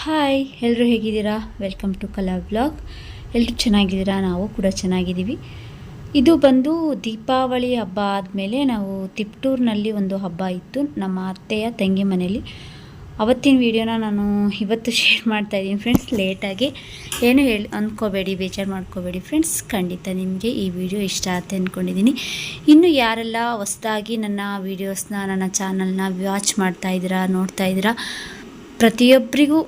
Hi ಎಲ್ಲರೂ ಹೇಗಿದ್ದೀರಾ? Welcome to ಕಲಾ ಬ್ಲಾಗ್ ಎಲ್ಲರೂ ಚೆನ್ನಾಗಿದ್ದೀರಾ? ನಾವು ಕೂಡ ಚೆನ್ನಾಗಿದ್ದೀವಿ. ಇದು ಬಂದು ದೀಪಾವಳಿ ಹಬ್ಬ ಆದಮೇಲೆ ನಾವು ತಿಪ್ಟೂರಿನಲ್ಲಿ ಒಂದು ಹಬ್ಬ ಇತ್ತು. ನಮ್ಮ ಅತ್ತೆಯ ತಂಗಿ ಮನೆಯಲ್ಲಿ ಅವತ್ತಿನ ವೀಡಿಯೋನ ನಾನು ಇವತ್ತು ಶೇರ್ ಮಾಡ್ತಾ ಇದ್ದೀನಿ ಫ್ರೆಂಡ್ಸ್ ಲೇಟಾಗಿ ಏನು ಹೇಳಿ ಅಂದ್ಕೋಬೇಡಿ ಬೇಜಾರು ಮಾಡ್ಕೋಬೇಡಿ ಫ್ರೆಂಡ್ಸ್ ಖಂಡಿತ ನಿಮಗೆ ಈ ವಿಡಿಯೋ ಇಷ್ಟ ಆಗುತ್ತೆ ಅಂದ್ಕೊಂಡಿದ್ದೀನಿ ಇನ್ನು ಯಾರೆಲ್ಲ ಹೊಸದಾಗಿ ನನ್ನ ವೀಡಿಯೋಸ್ನ ನನ್ನ ಚಾನಲ್ನ ವಾಚ್ ಮಾಡ್ತಾಯಿದ್ದೀರಾ ನೋಡ್ತಾಯಿದ್ದೀರಾ ಪ್ರತಿಯೊಬ್ಬರಿಗೂ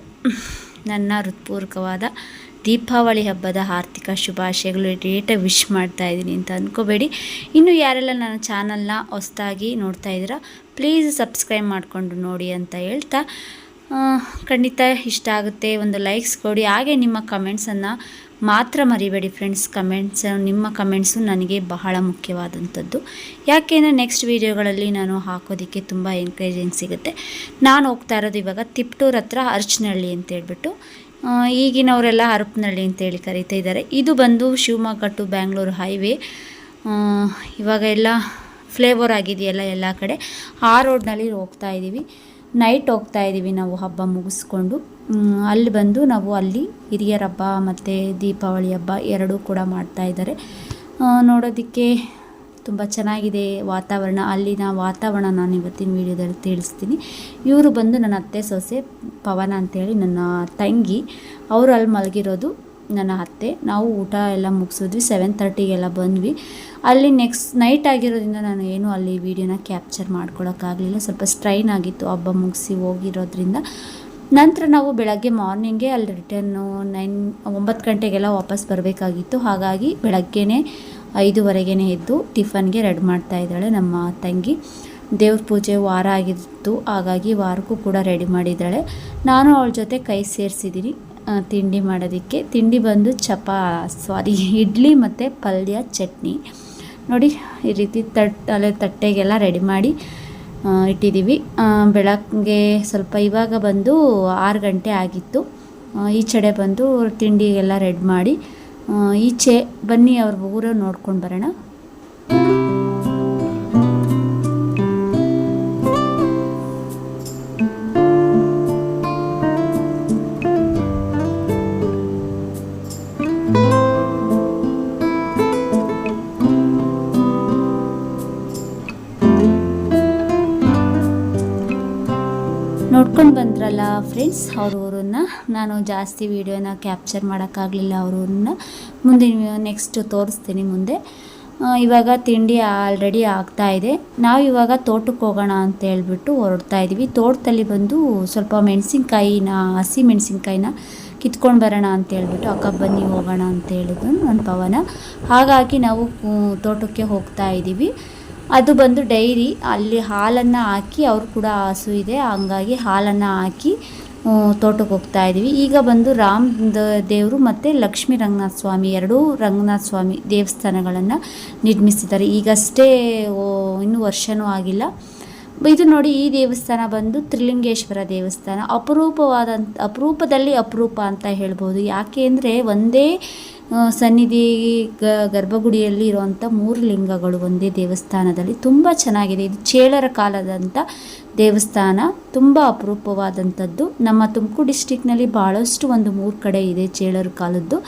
ನನ್ನ ಹೃತ್ಪೂರ್ವಕವಾದ ದೀಪಾವಳಿ ಹಬ್ಬದ ಆರ್ಥಿಕ ಶುಭಾಶಯಗಳು ಡೇಟ ವಿಶ್ ಮಾಡ್ತಾ ಇದ್ದೀನಿ ಅಂತ ಅಂದ್ಕೋಬೇಡಿ ಇನ್ನು ಯಾರೆಲ್ಲ ನನ್ನ ಚಾನಲ್ನ ಹೊಸ್ದಾಗಿ ನೋಡ್ತಾ ಇದ್ದೀರಾ ಪ್ಲೀಸ್ ಸಬ್ಸ್ಕ್ರೈಬ್ ಮಾಡಿಕೊಂಡು ನೋಡಿ ಅಂತ ಹೇಳ್ತಾ ಖಂಡಿತ ಇಷ್ಟ ಆಗುತ್ತೆ. ಒಂದು ಲೈಕ್ಸ್ ಕೊಡಿ. ಹಾಗೆ ನಿಮ್ಮ ಕಮೆಂಟ್ಸನ್ನು ಮಾತ್ರ ಮರಿಬೇಡಿ ಫ್ರೆಂಡ್ಸ್ ಕಮೆಂಟ್ಸ್ ನಿಮ್ಮ ಕಮೆಂಟ್ಸು ನನಗೆ ಬಹಳ ಮುಖ್ಯವಾದಂಥದ್ದು. ಯಾಕೆಂದರೆ ನೆಕ್ಸ್ಟ್ ವೀಡಿಯೋಗಳಲ್ಲಿ ನಾನು ಹಾಕೋದಕ್ಕೆ ತುಂಬ ಎನ್ಕರೇಜಿಂಗ್ ಸಿಗುತ್ತೆ. ನಾನು ಹೋಗ್ತಾ ಇರೋದು ಇವಾಗ ತಿಪ್ಟೂರ್ ಹತ್ರ ಅರ್ಚನಹಳ್ಳಿ ಅಂತ ಹೇಳ್ಬಿಟ್ಟು ಈಗಿನವರೆಲ್ಲ ಹರಪನಹಳ್ಳಿ ಅಂತೇಳಿ ಕರೀತಾ ಇದ್ದಾರೆ. ಇದು ಬಂದು ಶಿವಮೊಗ್ಗ ಟು ಬ್ಯಾಂಗ್ಳೂರು ಹೈವೇ ಇವಾಗ ಎಲ್ಲ ಫ್ಲೇವರ್ ಆಗಿದೆಯಲ್ಲ ಎಲ್ಲ ಕಡೆ. ಆ ರೋಡ್ನಲ್ಲಿ ಹೋಗ್ತಾ ಇದ್ದೀವಿ ನೈಟ್ ಹೋಗ್ತಾ ಇದ್ದೀವಿ ನಾವು ಹಬ್ಬ ಮುಗಿಸ್ಕೊಂಡು. ಅಲ್ಲಿ ಬಂದು ನಾವು ಅಲ್ಲಿ ಹಿರಿಯರ ಹಬ್ಬ ಮತ್ತು ದೀಪಾವಳಿ ಹಬ್ಬ ಎರಡೂ ಕೂಡ ಮಾಡ್ತಾ ಇದ್ದಾರೆ. ನೋಡೋದಕ್ಕೆ ತುಂಬ ಚೆನ್ನಾಗಿದೆ ವಾತಾವರಣ. ಅಲ್ಲಿನ ವಾತಾವರಣ ನಾನು ಇವತ್ತಿನ ವೀಡಿಯೋದಲ್ಲಿ ತಿಳಿಸ್ತೀನಿ. ಇವರು ಬಂದು ನನ್ನ ಅತ್ತೆ ಸೊಸೆ ಪವನ ಅಂತೇಳಿ ನನ್ನ ತಂಗಿ. ಅವರು ಅಲ್ಲಿ ಮಲಗಿರೋದು ನನ್ನ ಅತ್ತೆ. ನಾವು ಊಟ ಎಲ್ಲ ಮುಗಿಸಿದ್ವಿ ಸೆವೆನ್ ತರ್ಟಿಗೆಲ್ಲ ಬಂದ್ವಿ. ಅಲ್ಲಿ ನೆಕ್ಸ್ಟ್ ನೈಟ್ ಆಗಿರೋದ್ರಿಂದ ನಾನು ಏನು ಅಲ್ಲಿ ವೀಡಿಯೋನ ಕ್ಯಾಪ್ಚರ್ ಮಾಡ್ಕೊಳೋಕ್ಕಾಗಲಿಲ್ಲ. ಸ್ವಲ್ಪ ಸ್ಟ್ರೈನ್ ಆಗಿತ್ತು, ಹಬ್ಬ ಮುಗಿಸಿ ಹೋಗಿರೋದ್ರಿಂದ. ನಂತರ ನಾವು ಬೆಳಗ್ಗೆ ಮಾರ್ನಿಂಗೇ ಅಲ್ಲಿ ರಿಟರ್ನು ನೈನ್, ಒಂಬತ್ತು ಗಂಟೆಗೆಲ್ಲ ವಾಪಸ್ ಬರಬೇಕಾಗಿತ್ತು. ಹಾಗಾಗಿ ಬೆಳಗ್ಗೆನೇ ಐದುವರೆಗೇ ಎದ್ದು ಟಿಫನ್ಗೆ ರೆಡಿ ಮಾಡ್ತಾ ಇದ್ದಾಳೆ ನಮ್ಮ ತಂಗಿ. ದೇವ್ರ ಪೂಜೆ ವಾರ ಆಗಿತ್ತು. ಹಾಗಾಗಿ ವಾರಕ್ಕೂ ಕೂಡ ರೆಡಿ ಮಾಡಿದ್ದಾಳೆ. ನಾನು ಅವಳ ಜೊತೆ ಕೈ ಸೇರಿಸಿದ್ದೀನಿ ತಿಂಡಿ ಮಾಡೋದಕ್ಕೆ. ತಿಂಡಿ ಬಂದು ಚಪಾ, ಸಾರಿ, ಇಡ್ಲಿ ಮತ್ತು ಪಲ್ಯ, ಚಟ್ನಿ. ನೋಡಿ, ಈ ರೀತಿ ತಟ್, ಅಲ್ಲೇ ತಟ್ಟೆಗೆಲ್ಲ ರೆಡಿ ಮಾಡಿ ಇಟ್ಟಿದ್ದೀವಿ. ಬೆಳಗ್ಗೆ ಸ್ವಲ್ಪ ಇವಾಗ ಬಂದು ಆರು ಗಂಟೆ ಆಗಿತ್ತು. ಈಚೆಡೆ ಬಂದು ತಿಂಡಿಗೆಲ್ಲ ರೆಡಿ ಮಾಡಿ ಈಚೆ ಬನ್ನಿ ಅವ್ರ ಊರ ನೋಡ್ಕೊಂಡು ಬರೋಣ. ನೋಡ್ಕೊಂಡು ಬಂದ್ರಲ್ಲ ಫ್ರೆಂಡ್ಸ್ ಅವ್ರ ಊರನ್ನ ನಾನು ಜಾಸ್ತಿ ವೀಡಿಯೋನ ಕ್ಯಾಪ್ಚರ್ ಮಾಡೋಕ್ಕಾಗಲಿಲ್ಲ ಅವ್ರ ಊರನ್ನ ಮುಂದಿನ ನೆಕ್ಸ್ಟ್ ತೋರಿಸ್ತೀನಿ ಮುಂದೆ. ಇವಾಗ ತಿಂಡಿ ಆಲ್ರೆಡಿ ಆಗ್ತಾ ಇದೆ. ನಾವು ಇವಾಗ ತೋಟಕ್ಕೆ ಹೋಗೋಣ ಅಂತ ಹೇಳ್ಬಿಟ್ಟು ಹೊರಡ್ತಾ ಇದ್ದೀವಿ ತೋಟದಲ್ಲಿ ಬಂದು ಸ್ವಲ್ಪ ಮೆಣಸಿನ್ಕಾಯಿನ, ಹಸಿ ಮೆಣಸಿನ್ಕಾಯಿನ ಕಿತ್ಕೊಂಡು ಬರೋಣ ಅಂತ ಹೇಳ್ಬಿಟ್ಟು ಅಕ್ಕ ಬನ್ನಿ ಹೋಗೋಣ ಅಂತ ಹೇಳಿದ್ರು ನನ್ನ ಪವನ. ಹಾಗಾಗಿ ನಾವು ತೋಟಕ್ಕೆ ಹೋಗ್ತಾ ಇದ್ದೀವಿ ಅದು ಬಂದು ಡೈರಿ, ಅಲ್ಲಿ ಹಾಲನ್ನು ಹಾಕಿ ಅವ್ರು ಕೂಡ ಹಸು ಇದೆ, ಹಂಗಾಗಿ ಹಾಲನ್ನು ಹಾಕಿ ತೋಟಕ್ಕೆ ಹೋಗ್ತಾ ಇದ್ದೀವಿ. ಈಗ ಬಂದು ರಾಮ್ ದೇವರು ಮತ್ತು ಲಕ್ಷ್ಮೀ ರಂಗನಾಥ ಸ್ವಾಮಿ ಎರಡೂ ರಂಗನಾಥ ಸ್ವಾಮಿ ದೇವಸ್ಥಾನಗಳನ್ನು ನಿರ್ಮಿಸಿದ್ದಾರೆ. ಈಗಷ್ಟೇ ಇನ್ನೂ ವರ್ಷವೂ ಆಗಿಲ್ಲ. ಇದು ನೋಡಿ ಈ ದೇವಸ್ಥಾನ ಬಂದು ತ್ರಿಲಿಂಗೇಶ್ವರ ದೇವಸ್ಥಾನ. ಅಪರೂಪವಾದಂಥ ಅಪರೂಪದಲ್ಲಿ ಅಪರೂಪ ಅಂತ ಹೇಳ್ಬೋದು. ಯಾಕೆ ಅಂದರೆ ಒಂದೇ ಸನ್ನಿಧಿ ಗ- ಗರ್ಭಗುಡಿಯಲ್ಲಿ ಇರುವಂಥ ಮೂರು ಲಿಂಗಗಳು ಒಂದೇ ದೇವಸ್ಥಾನದಲ್ಲಿ ತುಂಬ ಚೆನ್ನಾಗಿದೆ. ಇದು ಚೇಳರ ಕಾಲದಂಥ ದೇವಸ್ಥಾನ, ತುಂಬ ಅಪರೂಪವಾದಂಥದ್ದು. ನಮ್ಮ ತುಮಕೂರು ಡಿಸ್ಟಿಕ್ನಲ್ಲಿ ಭಾಳಷ್ಟು ಒಂದು ಮೂರು ಕಡೆ ಇದೆ ಚೇಳರ ಕಾಲದ್ದು.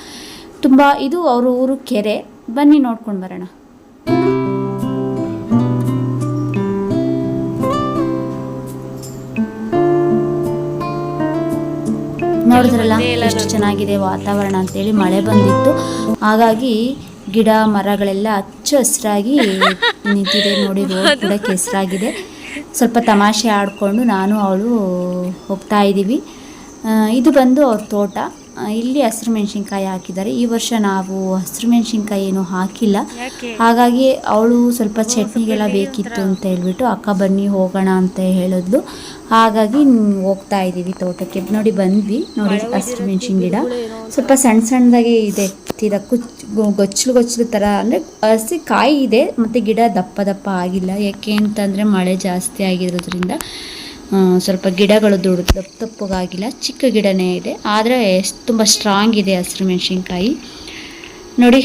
ತುಂಬ, ಇದು ಅವ್ರ ಊರು ಕೆರೆ. ಬನ್ನಿ ನೋಡ್ಕೊಂಡು ಬರೋಣ. ನೋಡಿದ್ರಲ್ಲ, ಎಷ್ಟು ಚೆನ್ನಾಗಿದೆ ವಾತಾವರಣ ಅಂತೇಳಿ ಮಳೆ ಬಂದಿತ್ತು. ಹಾಗಾಗಿ ಗಿಡ, ಮರಗಳೆಲ್ಲ ಹಚ್ಚ ಹಸಿರಾಗಿ ನಿಂತಿದೆ ನೋಡಿ, ರೋಡ್ ಕೂಡ ಕೆಸರಾಗಿದೆ. ಸ್ವಲ್ಪ ತಮಾಷೆ ಆಡಿಕೊಂಡು ನಾನು, ಅವಳು ಹೋಗ್ತಾ ಇದ್ದೀವಿ. ಇದು ಬಂದು ಅವ್ರ ತೋಟ. ಇಲ್ಲಿ ಹಸಿರು ಮೆಣಸಿನ್ಕಾಯಿ ಹಾಕಿದ್ದಾರೆ. ಈ ವರ್ಷ ನಾವು ಹಸಿರು ಮೆಣಸಿನ್ಕಾಯಿ ಏನು ಹಾಕಿಲ್ಲ. ಹಾಗಾಗಿ ಅವಳು ಸ್ವಲ್ಪ ಚಟ್ನಿಗೆಲ್ಲ ಬೇಕಿತ್ತು ಅಂತ ಹೇಳ್ಬಿಟ್ಟು ಅಕ್ಕ ಬನ್ನಿ ಹೋಗೋಣ ಅಂತ ಹೇಳಿದ್ಲು. ಹಾಗಾಗಿ ಹೋಗ್ತಾ ಇದ್ದೀವಿ ತೋಟಕ್ಕೆ. ನೋಡಿ ಬಂದ್ವಿ. ನೋಡಿ ಹಸಿರು ಮೆಣಸಿನ ಗಿಡ. ಸ್ವಲ್ಪ ಸಣ್ಣ ಸಣ್ಣದಾಗಿ ಇದೆ ಗೊ- ಗೊಚ್ಚಲು ಗೊಚ್ಚಲು ಥರ ಅಂದರೆ ಹಸಿ ಕಾಯಿ ಇದೆ ಮತ್ತು ಗಿಡ ದಪ್ಪ ದಪ್ಪ ಆಗಿಲ್ಲ. ಯಾಕೆ ಅಂತಂದರೆ ಮಳೆ ಜಾಸ್ತಿ ಆಗಿರೋದ್ರಿಂದ. ಸ್ವಲ್ಪ ಗಿಡಗಳು ದೊಡ್ಡ ದಪ್ಪ ತಪ್ಪಗಾಗಿಲ್ಲ, ಚಿಕ್ಕ ಗಿಡನೇ ಇದೆ. ಆದರೆ ತುಂಬ ಸ್ಟ್ರಾಂಗ್ ಇದೆ ಹಸಿರು ಮೆಣಸಿನ್ಕಾಯಿ. ನೋಡಿ,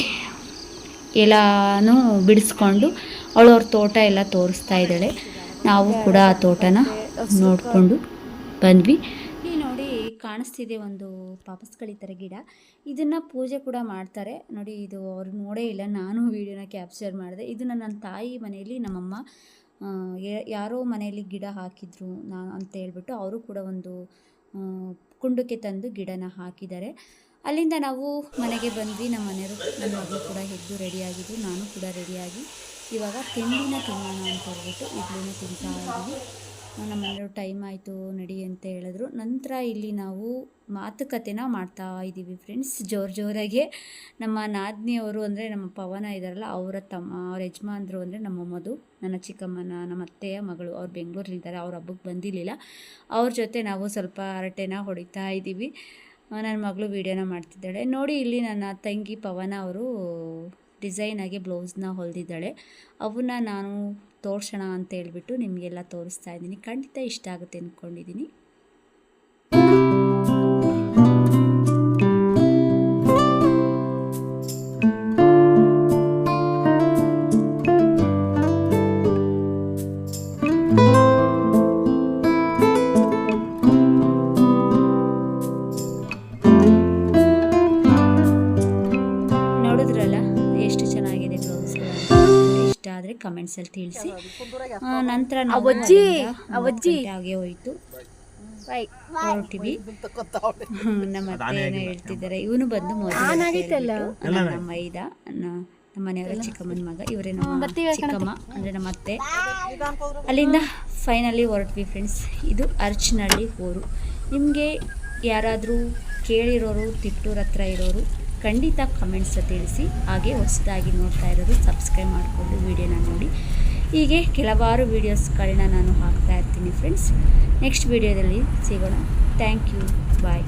ಎಲ್ಲನೂ ಬಿಡಿಸ್ಕೊಂಡು ಅವಳು ಅವ್ರ ತೋಟ ಎಲ್ಲ ತೋರಿಸ್ತಾ ಇದ್ದಾಳೆ. ನಾವು ಕೂಡ ಆ ತೋಟನ ನೋಡಿಕೊಂಡು ಬಂದ್ವಿ. ನೋಡಿ ಕಾಣಿಸ್ತಿದೆ ಒಂದು ಪಾಪಸ್ಕಳಿ ಥರ ಗಿಡ. ಇದನ್ನು ಪೂಜೆ ಕೂಡ ಮಾಡ್ತಾರೆ. ನೋಡಿ, ಇದು ಅವ್ರು ನೋಡೇ ಇಲ್ಲ. ನಾನು ವೀಡಿಯೋನ ಕ್ಯಾಪ್ಚರ್ ಮಾಡಿದೆ. ಇದನ್ನು ನನ್ನ ತಾಯಿ ಮನೆಯಲ್ಲಿ ನಮ್ಮಮ್ಮ ಯಾರೋ ಮನೆಯಲ್ಲಿ ಗಿಡ ಹಾಕಿದ್ರು ನಾ ಅಂತ ಹೇಳ್ಬಿಟ್ಟು ಅವರು ಕೂಡ ಒಂದು ಕುಂಡಕ್ಕೆ ತಂದು ಗಿಡನ ಹಾಕಿದ್ದಾರೆ. ಅಲ್ಲಿಂದ ನಾವು ಮನೆಗೆ ಬಂದ್ವಿ. ನಮ್ಮ ಮನೆಯವರು ನನ್ನ ಮಗಳು ಕೂಡ ಎದ್ದು ರೆಡಿಯಾಗಿದ್ದು, ನಾನು ಕೂಡ ರೆಡಿಯಾಗಿ ಇವಾಗ ತಿಂಡಿನ ತಿನ್ನೋಣ ಅಂತ ಹೇಳ್ಬಿಟ್ಟು ಇಡ್ಲಿನ ತಿಂತಾ ಇದ್ದೀವಿ. ನಮ್ಮ ಟೈಮ್ ಆಯಿತು, ನಡಿ ಅಂತ ಹೇಳಿದ್ರು. ನಂತರ ಇಲ್ಲಿ ನಾವು ಮಾತುಕತೆನ ಮಾಡ್ತಾ ಇದ್ದೀವಿ ಫ್ರೆಂಡ್ಸ್ ಜೋರು ಜೋರಾಗೆ ನಮ್ಮ ನಾದಿನಿಯವರು ಅಂದರೆ ನಮ್ಮ ಪವನ ಇದ್ದಾರಲ್ಲ ಅವರ ತಮ್ಮ, ಅವ್ರ ಯಜಮಾನ್ರು ಅಂದರೆ ನಮ್ಮ ಮಧು, ನನ್ನ ಚಿಕ್ಕಮ್ಮನ, ನಮ್ಮ ಅತ್ತೆಯ ಮಗಳು, ಅವ್ರು ಬೆಂಗಳೂರಲ್ಲಿದ್ದಾರೆ ಅವ್ರ ಹಬ್ಬಕ್ಕೆ ಬಂದಿರಲಿಲ್ಲ. ಅವ್ರ ಜೊತೆ ನಾವು ಸ್ವಲ್ಪ ಹರಟೆನ ಹೊಡಿತಾ ಇದ್ದೀವಿ. ನನ್ನ ಮಗಳು ವೀಡಿಯೋನ ಮಾಡ್ತಿದ್ದಾಳೆ. ನೋಡಿ, ಇಲ್ಲಿ ನನ್ನ ತಂಗಿ ಪವನ ಅವರು ಡಿಸೈನಾಗಿ ಬ್ಲೌಸ್ನ ಹೊಲಿದಿದ್ದಾಳೆ. ಅವನ್ನ ನಾನು ತೋರ್ಸೋಣ ಅಂತ ಹೇಳ್ಬಿಟ್ಟು ನಿಮಗೆಲ್ಲ ತೋರಿಸ್ತಾ ಇದ್ದೀನಿ. ಖಂಡಿತ ಇಷ್ಟ ಆಗುತ್ತೆ ಅಂದ್ಕೊಂಡಿದ್ದೀನಿ. ನೋಡಿದ್ರಲ್ಲ ಆದರೆ ಕಮೆಂಟ್ಸಲ್ಲಿ ತಿಳಿಸಿ. ಆ, ನಂತರ ನಾವು ಹಾಗೆ ಹೋಯಿತು. ಹೊರಟಿವಿ ನಮ್ಮ ಅತ್ತೆ ಏನೋ ಹೇಳ್ತಿದ್ದಾರೆ. ಇವನು ಬಂದು ನಮ್ಮ ಐದ ನಮ್ಮ ಮನೆಯವರ ಚಿಕ್ಕಮ್ಮನ ಮಗ ಇವರೇ ನಮ್ಮ ಚಿಕ್ಕಮ್ಮ ಅಂದ್ರೆ ನಮ್ಮ ಅತ್ತೆ. ಅಲ್ಲಿಂದ ಫೈನಲಿ ಹೊರಟ್ವಿ ಫ್ರೆಂಡ್ಸ್ ಇದು ಅರ್ಚನಹಳ್ಳಿ ಊರು. ನಿಮಗೆ ಯಾರಾದರೂ ಕೇಳಿರೋರು ತಿಟ್ಟೂರ್ ಹತ್ರ ಇರೋರು ಖಂಡಿತ ಕಮೆಂಟ್ಸ್ ತಿಳಿಸಿ, ಹಾಗೆ ಹೊಸದಾಗಿ ನೋಡ್ತಾ ಇರೋದು ಸಬ್ಸ್ಕ್ರೈಬ್ ಮಾಡಿಕೊಂಡು ವಿಡಿಯೋನ ನೋಡಿ. ಹೀಗೆ ಕೆಲವಾರು ವೀಡಿಯೋಸ್ಗಳನ್ನ ನಾನು ಹಾಕ್ತಾ ಇರ್ತೀನಿ ಫ್ರೆಂಡ್ಸ್ ನೆಕ್ಸ್ಟ್ ವಿಡಿಯೋದಲ್ಲಿ ಸಿಗೋಣ. Thank you bye